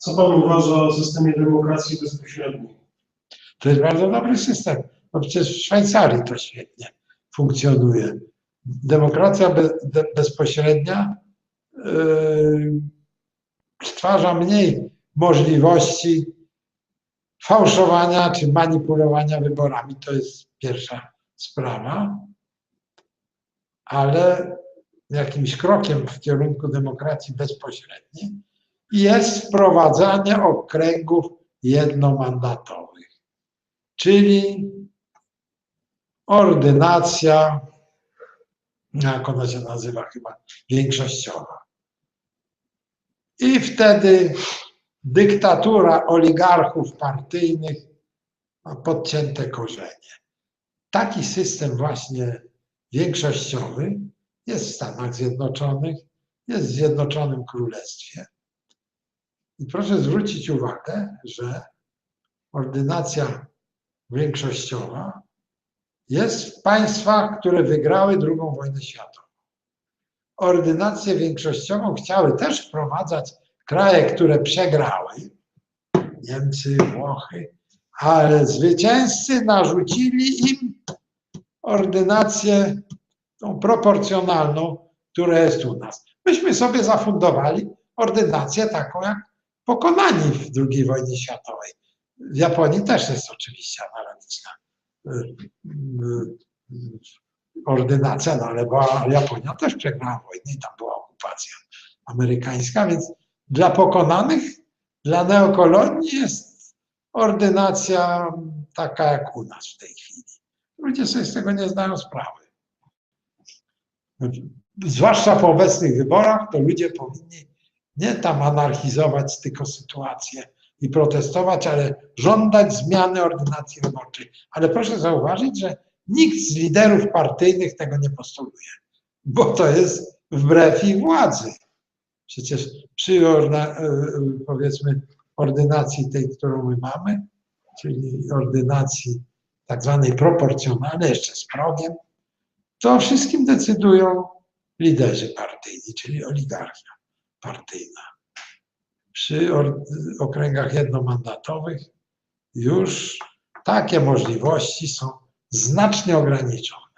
Co Pan uważa o systemie demokracji bezpośredniej? To jest bardzo dobry system. No przecież w Szwajcarii to świetnie funkcjonuje. Demokracja be, de, bezpośrednia yy, stwarza mniej możliwości fałszowania czy manipulowania wyborami. To jest pierwsza sprawa. Ale jakimś krokiem w kierunku demokracji bezpośredniej jest wprowadzanie okręgów jednomandatowych, czyli ordynacja, jak ona się nazywa chyba, większościowa. I wtedy dyktatura oligarchów partyjnych ma podcięte korzenie. Taki system właśnie większościowy jest w Stanach Zjednoczonych, jest w Zjednoczonym Królestwie. I proszę zwrócić uwagę, że ordynacja większościowa jest w państwach, które wygrały II wojnę światową. Ordynację większościową chciały też wprowadzać kraje, które przegrały, Niemcy, Włochy, ale zwycięzcy narzucili im ordynację tą proporcjonalną, która jest u nas. Myśmy sobie zafundowali ordynację taką jak pokonani w II wojnie światowej. W Japonii też jest oczywiście analogiczna y, y, y, ordynacja, no ale była, Japonia też przegrała wojnę i tam była okupacja amerykańska, więc dla pokonanych, dla neokolonii jest ordynacja taka jak u nas w tej chwili. Ludzie sobie z tego nie zdają sprawy. Zwłaszcza po obecnych wyborach, to ludzie powinni nie tam anarchizować tylko sytuację i protestować, ale żądać zmiany ordynacji wyborczej. Ale proszę zauważyć, że nikt z liderów partyjnych tego nie postuluje, bo to jest wbrew ich władzy. Przecież przy orna, powiedzmy ordynacji tej, którą my mamy, czyli ordynacji tak zwanej proporcjonalnej, jeszcze z progiem, to o wszystkim decydują liderzy partyjni, czyli oligarchia partyjna. Przy okręgach jednomandatowych już takie możliwości są znacznie ograniczone.